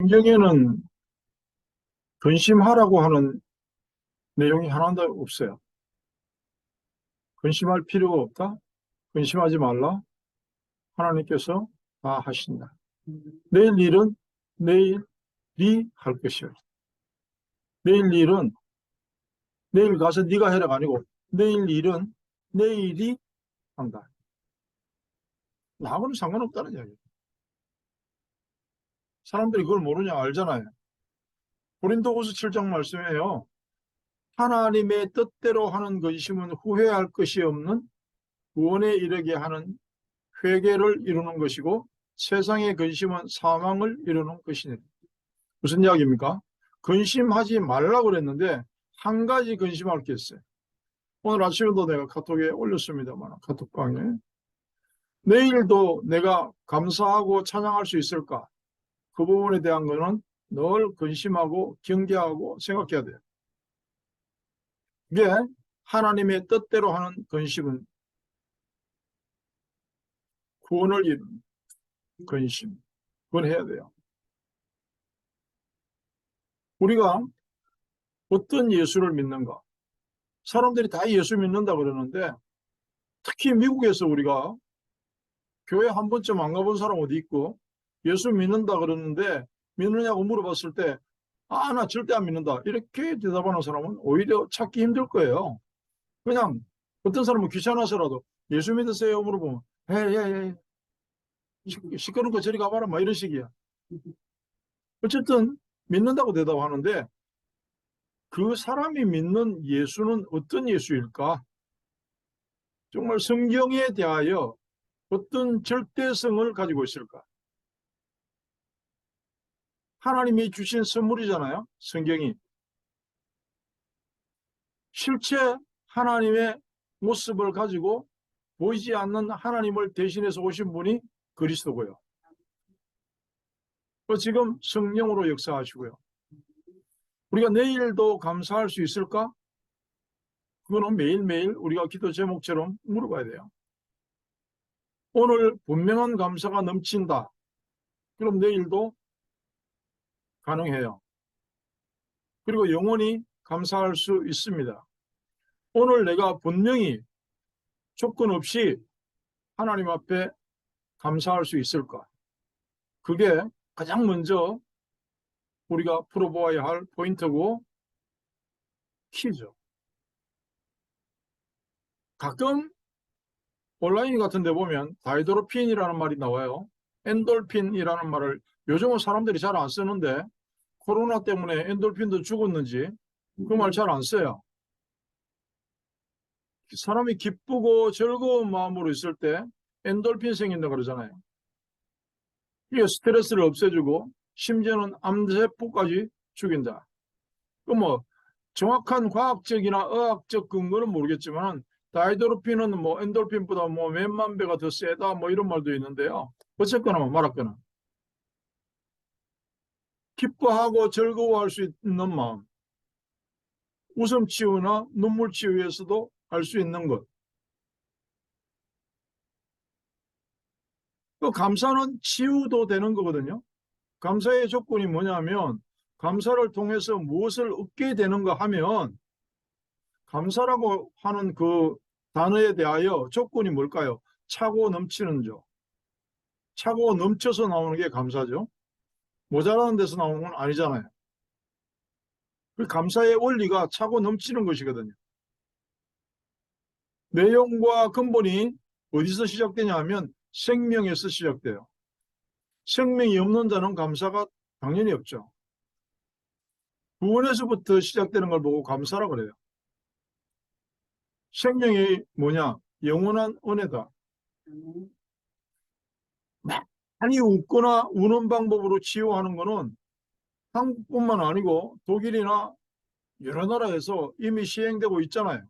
성경에는 근심하라고 하는 내용이 하나도 없어요. 근심할 필요가 없다. 근심하지 말라. 하나님께서 다 하신다. 내일 일은 내일이 할 것이요. 내일 일은 내일 가서 네가 해라가 아니고 내일 일은 내일이 한다. 나하고는 상관없다는 이야기예요. 사람들이 그걸 모르냐 알잖아요. 고린도후서 7장 말씀에요. 하나님의 뜻대로 하는 것이면 후회할 것이 없는 구원에 이르게 하는 회개를 이루는 것이고 세상의 근심은 사망을 이루는 것이니 무슨 이야기입니까? 근심하지 말라고 그랬는데 한 가지 근심할 게 있어요. 오늘 아침에도 내가 카톡에 올렸습니다만 카톡방에 내일도 내가 감사하고 찬양할 수 있을까? 그 부분에 대한 거는 늘 근심하고 경계하고 생각해야 돼요. 이게 하나님의 뜻대로 하는 근심은 구원을 이루는 근심. 그건 해야 돼요. 우리가 어떤 예수를 믿는가? 사람들이 다 예수 믿는다 그러는데 특히 미국에서 우리가 교회 한 번쯤 안 가본 사람 어디 있고 예수 믿는다 그러는데 믿느냐고 물어봤을 때 아, 나 절대 안 믿는다. 이렇게 대답하는 사람은 오히려 찾기 힘들 거예요. 그냥 어떤 사람은 귀찮아서라도 예수 믿으세요? 물어보면 예, 예, 예. 시- 시끄러운 거 저리 가봐라. 막 이런 식이야. 어쨌든 믿는다고 대답하는데 그 사람이 믿는 예수는 어떤 예수일까? 정말 성경에 대하여 어떤 절대성을 가지고 있을까? 하나님이 주신 선물이잖아요. 성경이. 실체 하나님의 모습을 가지고 보이지 않는 하나님을 대신해서 오신 분이 그리스도고요. 또 지금 성령으로 역사하시고요. 우리가 내일도 감사할 수 있을까? 그거는 매일매일 우리가 기도 제목처럼 물어봐야 돼요. 오늘 분명한 감사가 넘친다. 그럼 내일도 가능해요. 그리고 영원히 감사할 수 있습니다. 오늘 내가 분명히 조건 없이 하나님 앞에 감사할 수 있을까? 그게 가장 먼저 우리가 풀어보아야 할 포인트고 키죠. 가끔 온라인 같은 데 보면 다이도로핀이라는 말이 나와요. 엔돌핀이라는 말을 요즘은 사람들이 잘 안 쓰는데 코로나 때문에 엔돌핀도 죽었는지 그 말 잘 안 써요. 사람이 기쁘고 즐거운 마음으로 있을 때 엔돌핀 생긴다 그러잖아요. 이게 스트레스를 없애주고 심지어는 암세포까지 죽인다. 그뭐 정확한 과학적이나 의학적 근거는 모르겠지만 다이도로핀은 뭐 엔돌핀보다 뭐 몇만 배가 더 세다 뭐 이런 말도 있는데요. 어쨌거나 뭐 말았거나 기뻐하고 즐거워할 수 있는 마음 웃음 치유나 눈물 치유에서도 할 수 있는 것. 그 감사는 치유도 되는 거거든요. 감사의 조건이 뭐냐면 감사를 통해서 무엇을 얻게 되는가 하면 감사라고 하는 그 단어에 대하여 조건이 뭘까요? 차고 넘치는 죠. 차고 넘쳐서 나오는 게 감사죠. 모자라는 데서 나오는 건 아니잖아요. 그 감사의 원리가 차고 넘치는 것이거든요. 내용과 근본이 어디서 시작되냐 하면 생명에서 시작돼요. 생명이 없는 자는 감사가 당연히 없죠. 구원에서부터 시작되는 걸 보고 감사라 그래요. 생명이 뭐냐? 영원한 은혜다. 많이 웃거나 우는 방법으로 치유하는 거는 한국뿐만 아니고 독일이나 여러 나라에서 이미 시행되고 있잖아요.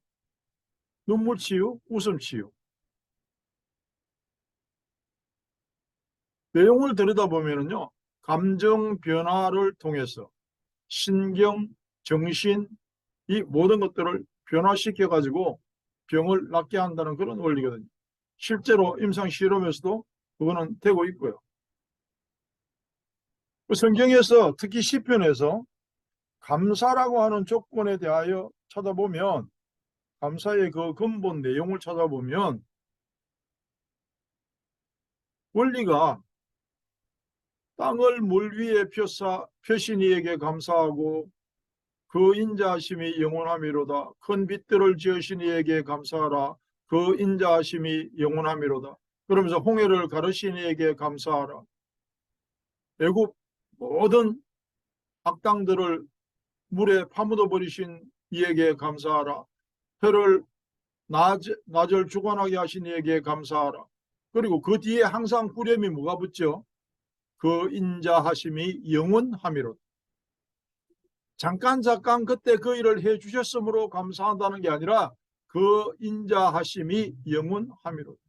눈물 치유, 웃음 치유. 내용을 들여다보면요. 감정 변화를 통해서 신경, 정신, 이 모든 것들을 변화시켜 가지고 병을 낫게 한다는 그런 원리거든요. 실제로 임상 실험에서도 그거는 되고 있고요. 그 성경에서 특히 시편에서 감사라고 하는 조건에 대하여 찾아보면 감사의 그 근본 내용을 찾아보면 원리가 땅을 물 위에 펴사 펴신 이에게 감사하고 그 인자하심이 영원함이로다. 큰 빛들을 지으신 이에게 감사하라. 그 인자하심이 영원함이로다. 그러면서 홍해를 가르신 이에게 감사하라. 애굽 모든 악당들을 물에 파묻어 버리신 이에게 감사하라. 해를 낮, 낮을 주관하게 하신 이에게 감사하라. 그리고 그 뒤에 항상 후렴이 뭐가 붙죠? 그 인자하심이 영원함이로다. 잠깐 잠깐 그때 그 일을 해 주셨으므로 감사한다는 게 아니라 그 인자하심이 영원함이로다.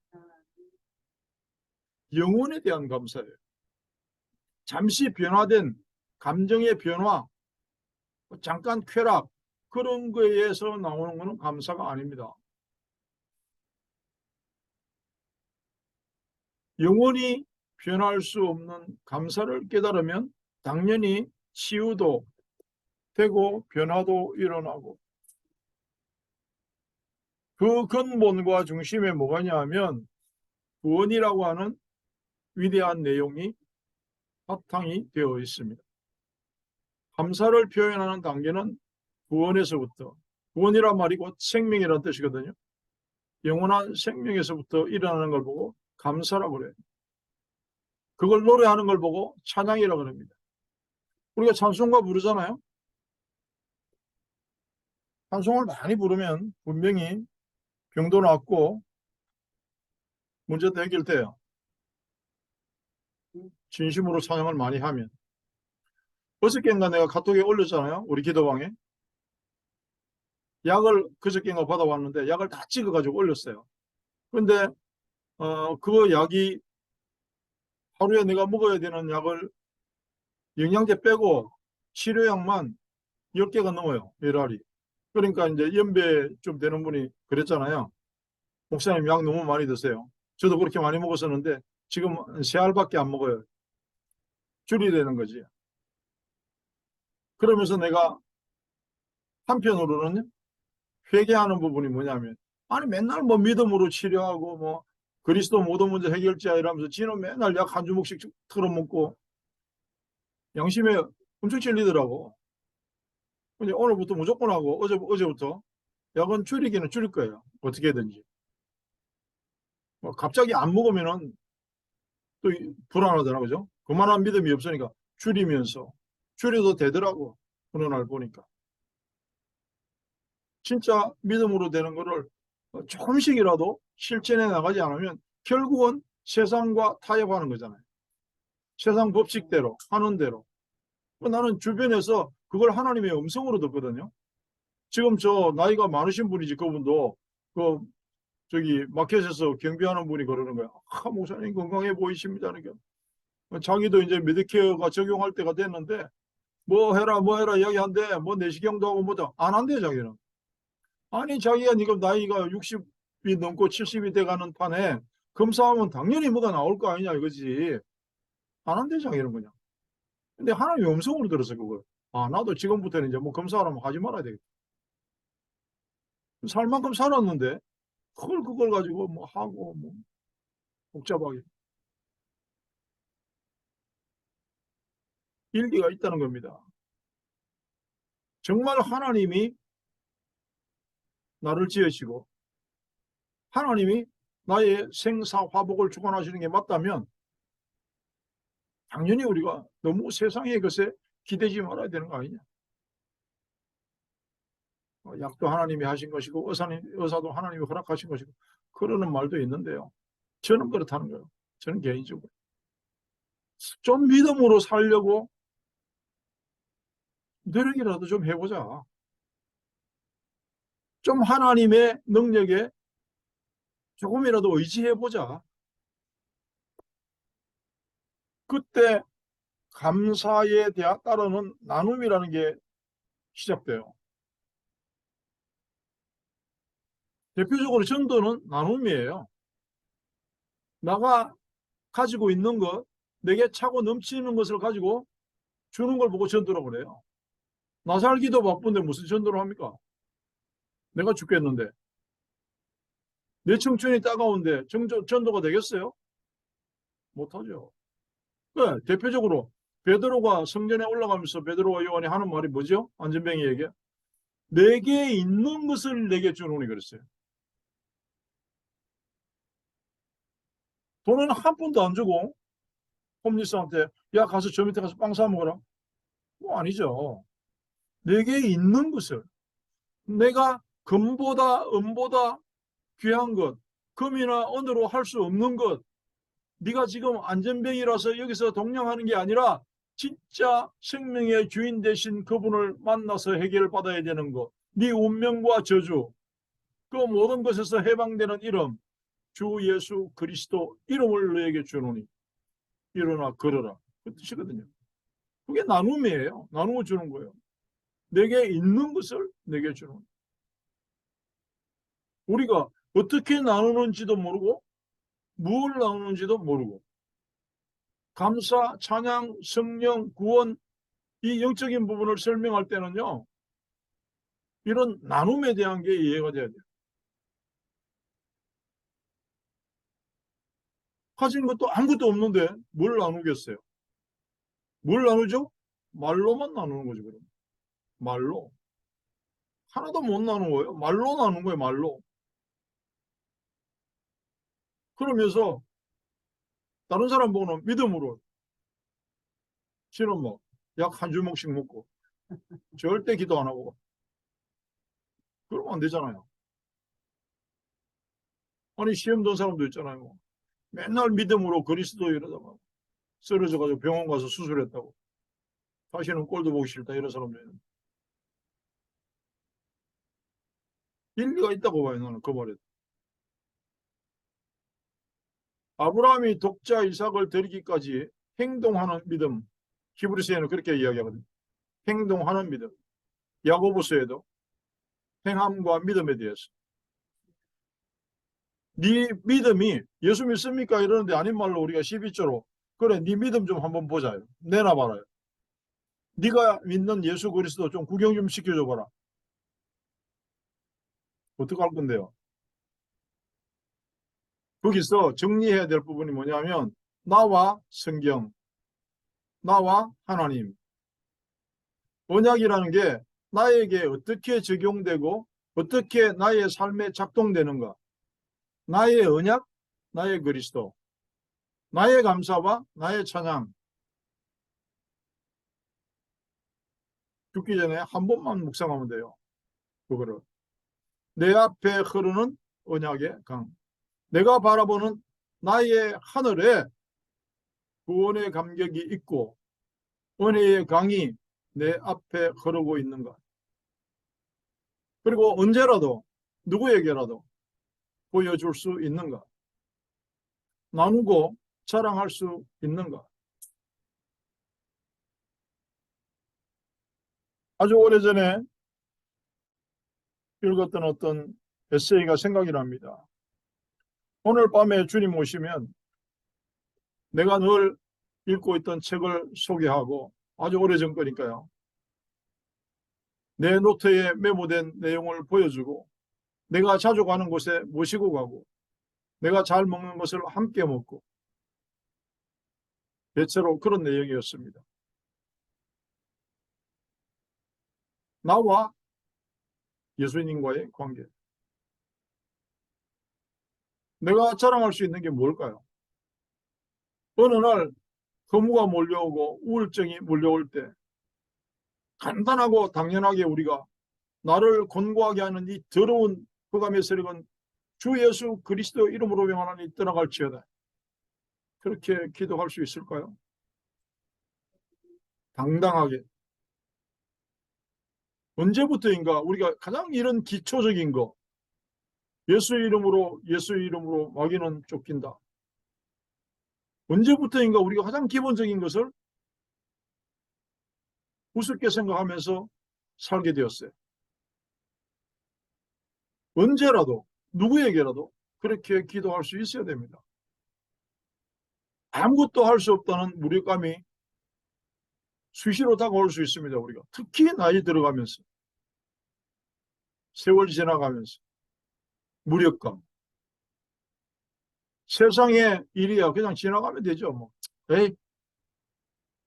영혼에 대한 감사예요. 잠시 변화된 감정의 변화, 잠깐 쾌락 그런 거에 의해서 나오는 것은 감사가 아닙니다. 영원히 변할 수 없는 감사를 깨달으면 당연히 치유도 되고 변화도 일어나고 그 근본과 중심에 뭐가 냐면 구원이라고 하는 위대한 내용이 바탕이 되어 있습니다. 감사를 표현하는 단계는 구원에서부터 구원이란 말이 곧 생명이라는 뜻이거든요. 영원한 생명에서부터 일어나는 걸 보고 감사라고 그래요. 그걸 노래하는 걸 보고 찬양이라고 합니다. 우리가 찬송가 부르잖아요. 찬송을 많이 부르면 분명히 병도 낫고 문제도 해결돼요. 진심으로 찬양을 많이 하면. 어저께인가 내가 카톡에 올렸잖아요. 우리 기도방에. 약을 그저께인가 받아왔는데 약을 다 찍어가지고 올렸어요. 근데 어, 그 약이 하루에 내가 먹어야 되는 약을 영양제 빼고 치료약만 10개가 넘어요. 메랄이. 그러니까 이제 연배 좀 되는 분이 그랬잖아요. 목사님 약 너무 많이 드세요. 저도 그렇게 많이 먹었었는데 지금 세 알밖에 안 먹어요. 줄이 되는 거지. 그러면서 내가 한편으로는 회개하는 부분이 뭐냐면 아니 맨날 뭐 믿음으로 치료하고 뭐 그리스도 모든 문제 해결자 이러면서 지는 맨날 약 한 주먹씩 털어먹고 양심에 엄청 찔리더라고. 근데 오늘부터 무조건 하고 어제, 어제부터 약은 줄이기는 줄일 거예요. 어떻게든지. 뭐 갑자기 안 먹으면은 또 불안하잖아. 그죠? 그만한 믿음이 없으니까 줄이면서 줄여도 되더라고. 어느 날 보니까. 진짜 믿음으로 되는 거를 조금씩이라도 실천해 나가지 않으면 결국은 세상과 타협하는 거잖아요. 세상 법칙대로 하는 대로. 나는 주변에서 그걸 하나님의 음성으로 듣거든요. 지금 저 나이가 많으신 분이지 그분도 그 저기 마켓에서 경비하는 분이 그러는 거야. 아, 목사님 건강해 보이십니다. 그러니까 자기도 이제 메디케어가 적용할 때가 됐는데 뭐 해라 뭐 해라 이야기한데 뭐 내시경도 하고 뭐다 안 한대 자기는. 아니 자기가 지금 나이가 60이 넘고 70이 돼가는 판에 검사하면 당연히 뭐가 나올 거 아니냐 이거지. 안 한대 자기는 그냥. 근데 하나님의 음성으로 들었어 그걸. 아 나도 지금부터는 이제 뭐 검사하라면 하지 말아야 되겠다. 살 만큼 살았는데 그걸 그걸 가지고 뭐 하고 뭐 복잡하게 일리가 있다는 겁니다. 정말 하나님이 나를 지으시고 하나님이 나의 생사 화복을 주관하시는 게 맞다면 당연히 우리가 너무 세상의 것에 기대지 말아야 되는 거 아니냐. 어, 약도 하나님이 하신 것이고 의사님, 의사도 하나님이 허락하신 것이고 그러는 말도 있는데요. 저는 그렇다는 거예요. 저는 개인적으로. 좀 믿음으로 살려고 노력이라도 좀 해보자. 좀 하나님의 능력에 조금이라도 의지해보자. 그때 감사에 대한 따르는 나눔이라는 게 시작돼요. 대표적으로 전도는 나눔이에요. 나가 가지고 있는 것, 내게 차고 넘치는 것을 가지고 주는 걸 보고 전도라고 그래요. 나 살기도 바쁜데 무슨 전도를 합니까? 내가 죽겠는데. 내 청춘이 따가운데 전도, 전도가 되겠어요? 못하죠. 그 대표적으로 베드로가 성전에 올라가면서 베드로와 요한이 하는 말이 뭐죠? 안전뱅이에게 내게 있는 것을 내게 주노니 그랬어요. 돈은 한 푼도 안 주고 홈리스한테 야 가서 저 밑에 가서 빵 사 먹어라. 뭐 아니죠. 내게 있는 것을 내가 금보다 은보다 귀한 것, 금이나 은으로 할 수 없는 것, 네가 지금 안전병이라서 여기서 동냥하는 게 아니라 진짜 생명의 주인 되신 그분을 만나서 해결받아야 되는 것, 네 운명과 저주, 그 모든 것에서 해방되는 이름, 주 예수 그리스도 이름을 너에게 주노니 일어나 걸어라. 그 뜻이거든요. 그게 나눔이에요. 나누어 주는 거예요. 내게 있는 것을 내게 주는. 우리가 어떻게 나누는지도 모르고 무엇을 나누는지도 모르고 감사, 찬양, 성령, 구원 이 영적인 부분을 설명할 때는요. 이런 나눔에 대한 게 이해가 돼야 돼요. 가진 것도 아무것도 없는데 뭘 나누겠어요? 뭘 나누죠? 말로만 나누는 거죠, 그럼. 말로. 하나도 못 나누어요. 말로 나누는 거예요, 말로. 그러면서 다른 사람 보고는 믿음으로 지는 뭐 약 한 주먹씩 먹고 절대 기도 안 하고 그러면 안 되잖아요. 아니 시험 든 사람도 있잖아요. 뭐. 맨날 믿음으로 그리스도 이러다가 쓰러져가지고 병원 가서 수술했다고. 다시는 꼴도 보기 싫다 이런 사람들 있는 일리가 있다고 봐요 나는 그 말에. 아브라함이 독자 이삭을 드리기까지 행동하는 믿음. 히브리서에는 그렇게 이야기하거든요. 행동하는 믿음. 야고보서에도 행함과 믿음에 대해서. 네 믿음이 예수 믿습니까? 이러는데 아닌 말로 우리가 12조로 그래 네 믿음 좀 한번 보자요. 내놔봐라요. 네가 믿는 예수 그리스도 좀 구경 좀 시켜줘 봐라. 어떻게 할 건데요? 거기서 정리해야 될 부분이 뭐냐면 나와 성경, 나와 하나님. 언약이라는 게 나에게 어떻게 적용되고 어떻게 나의 삶에 작동되는가. 나의 언약, 나의 그리스도, 나의 감사와 나의 찬양. 죽기 전에 한 번만 묵상하면 돼요. 그거를. 내 앞에 흐르는 언약의 강. 내가 바라보는 나의 하늘에 구원의 감격이 있고 은혜의 강이 내 앞에 흐르고 있는가. 그리고 언제라도 누구에게라도 보여줄 수 있는가. 나누고 자랑할 수 있는가. 아주 오래전에 읽었던 어떤 에세이가 생각이 납니다. 오늘 밤에 주님 오시면 내가 늘 읽고 있던 책을 소개하고 아주 오래전 거니까요. 내 노트에 메모된 내용을 보여주고 내가 자주 가는 곳에 모시고 가고 내가 잘 먹는 것을 함께 먹고 대체로 그런 내용이었습니다. 나와 예수님과의 관계. 내가 자랑할 수 있는 게 뭘까요? 어느 날 허무가 몰려오고 우울증이 몰려올 때 간단하고 당연하게 우리가 나를 곤고하게 하는 이 더러운 흑암의 세력은 주 예수 그리스도 이름으로 명하나니 떠나갈지어다. 그렇게 기도할 수 있을까요? 당당하게. 언제부터인가 우리가 가장 이런 기초적인 거 예수 이름으로 예수 이름으로 마귀는 쫓긴다. 언제부터인가 우리가 가장 기본적인 것을 우습게 생각하면서 살게 되었어요. 언제라도 누구에게라도 그렇게 기도할 수 있어야 됩니다. 아무것도 할 수 없다는 무력감이 수시로 다가올 수 있습니다. 우리가 특히 나이 들어가면서 세월 지나가면서 무력감 세상의 일이야 그냥 지나가면 되죠. 뭐 에이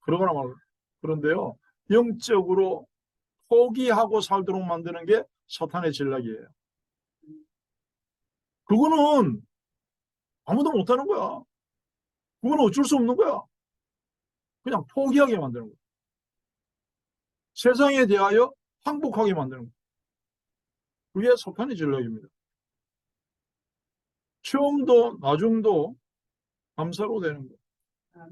그러거나 말고 그런데요 영적으로 포기하고 살도록 만드는 게 사탄의 전략이에요. 그거는 아무도 못하는 거야. 그거는 어쩔 수 없는 거야. 그냥 포기하게 만드는 거야. 세상에 대하여 항복하게 만드는 거야. 그게 사탄의 전략입니다. 처음도 나중도 감사로 되는 거야.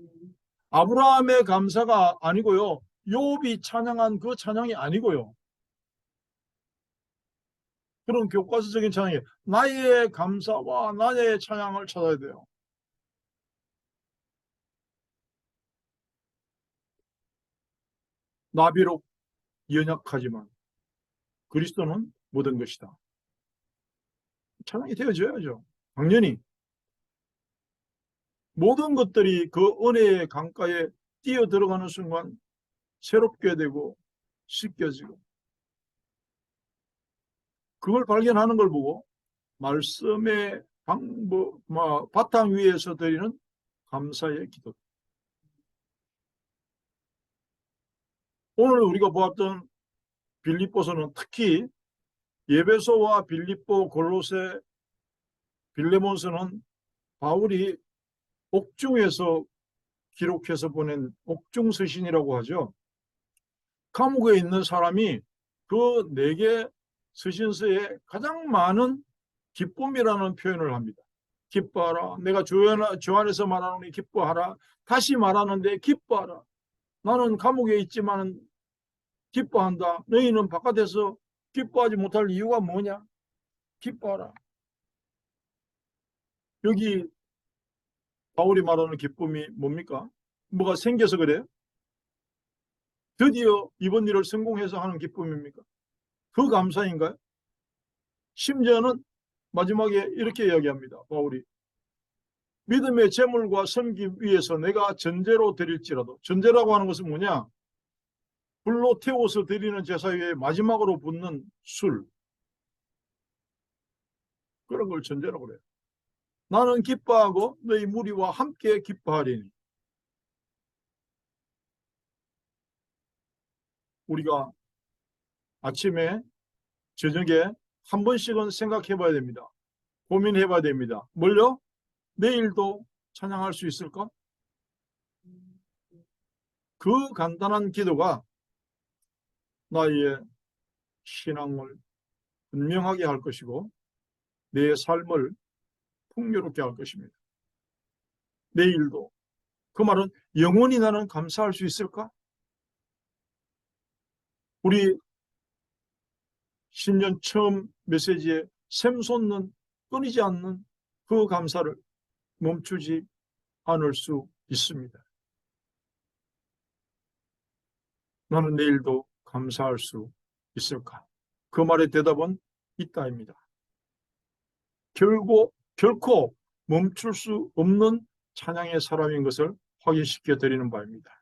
아브라함의 감사가 아니고요. 욥이 찬양한 그 찬양이 아니고요. 그런 교과서적인 찬양이 나의 감사와 나의 찬양을 찾아야 돼요. 나 비록 연약하지만 그리스도는 모든 것이다. 찬양이 되어져야죠. 당연히 모든 것들이 그 은혜의 강가에 뛰어 들어가는 순간 새롭게 되고 씻겨지고 그걸 발견하는 걸 보고 말씀의 방법, 뭐, 바탕 위에서 드리는 감사의 기도. 오늘 우리가 보았던 빌립보서는 특히 예배소와 빌립보, 골로새, 빌레몬서는 바울이 옥중에서 기록해서 보낸 옥중 서신이라고 하죠. 감옥에 있는 사람이 그 네 개 서신서에 가장 많은 기쁨이라는 표현을 합니다. 기뻐하라. 내가 주 안에서 말하노니 기뻐하라. 다시 말하는데 기뻐하라. 나는 감옥에 있지만 기뻐한다. 너희는 바깥에서 기뻐하지 못할 이유가 뭐냐? 기뻐하라. 여기 바울이 말하는 기쁨이 뭡니까? 뭐가 생겨서 그래요? 드디어 이번 일을 성공해서 하는 기쁨입니까? 그 감사인가요? 심지어는 마지막에 이렇게 이야기합니다. 바울이 믿음의 재물과 섬기 위해서 내가 전제로 드릴지라도 전제라고 하는 것은 뭐냐? 불로 태워서 드리는 제사 위에 마지막으로 붓는 술 그런 걸 전제라고 그래요. 나는 기뻐하고 너희 무리와 함께 기뻐하리니 우리가 아침에 저녁에 한 번씩은 생각해 봐야 됩니다. 고민해 봐야 됩니다. 뭘요? 내일도 찬양할 수 있을까? 그 간단한 기도가 나의 신앙을 분명하게 할 것이고 내 삶을 풍요롭게 할 것입니다. 내일도 그 말은 영원히 나는 감사할 수 있을까? 우리 신년 처음 메시지에 샘솟는 끊이지 않는 그 감사를 멈추지 않을 수 있습니다. 나는 내일도 감사할 수 있을까? 그 말의 대답은 있다입니다. 결국 결코 멈출 수 없는 찬양의 사람인 것을 확인시켜 드리는 바입니다.